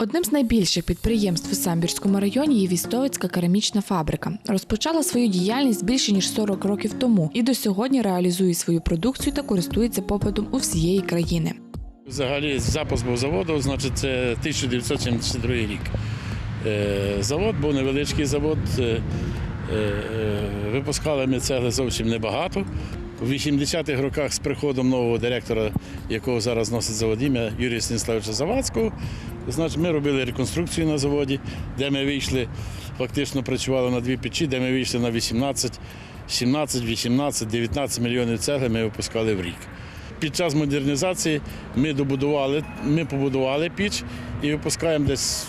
Одним з найбільших підприємств у Самбірському районі є Вістовицька керамічна фабрика. Розпочала свою діяльність більше ніж 40 років тому і до сьогодні реалізує свою продукцію та користується попитом у всієї країни. Взагалі запуск був заводу, значить, це 1972 рік. Е, Завод був невеличкий завод. е, е, Випускали ми цегли зовсім небагато. У 80-х роках з приходом нового директора, якого зараз носить завод ім'я Юрія Станіславовича Завадського, значить, ми робили реконструкцію на заводі, де ми вийшли, фактично працювали на дві печі, де ми вийшли на 18, 17, 18, 19 мільйонів цегли ми випускали в рік. Під час модернізації ми добудували, ми побудували піч і випускаємо десь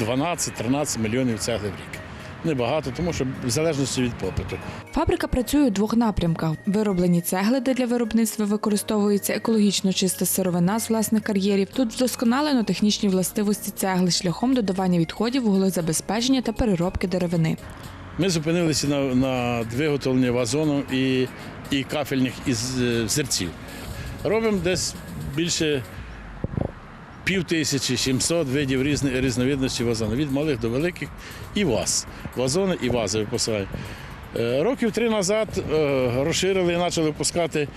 12-13 мільйонів цегли в рік. Небагато, тому що в залежності від попиту. Фабрика працює у двох напрямках: вироблені цегли, де для виробництва використовується екологічно чиста сировина з власних кар'єрів. Тут вдосконалено технічні властивості цегли шляхом додавання відходів, вуглезабезпечення та переробки деревини. Ми зупинилися на, на виготовленні вазону і, і кафельних із е, взерців. Робимо десь більше пів тисячі, 700 видів різни, різновидності вазону, від малих до великих і ваз. Вазони і вази випускаємо. Е, Років три назад е, розширили і почали випускати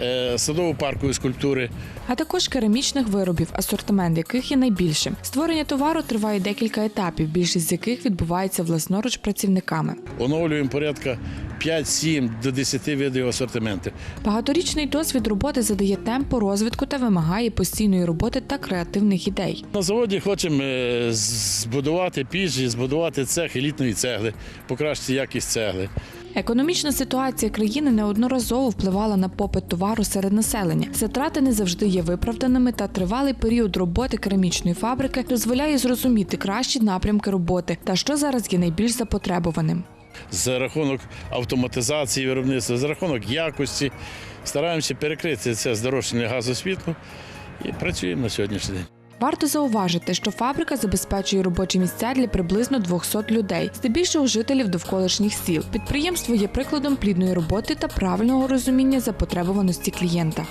е, садову паркові скульптури. а також керамічних виробів, асортимент яких є найбільшим. Створення товару триває декілька етапів, більшість з яких відбувається власноруч працівниками. Оновлюємо порядка 5-7 до 10 видів асортименту. Багаторічний досвід роботи задає темпу розвитку та вимагає постійної роботи та креативних ідей. На заводі хочемо е, збудувати піч, і збудувати цех елітної цегли, покращити якість цегли. Економічна ситуація країни неодноразово впливала на попит товару серед населення. Затрати не завжди є виправданими, та тривалий період роботи керамічної фабрики дозволяє зрозуміти кращі напрямки роботи та що зараз є найбільш запотребованим. За рахунок автоматизації виробництва, за рахунок якості стараємося перекрити це здорожчання газу світлу і працюємо на сьогоднішній день. Варто зауважити, що фабрика забезпечує робочі місця для приблизно 200 людей, здебільшого жителів довколишніх сіл. Підприємство є прикладом плідної роботи та правильного розуміння запотребованості клієнта.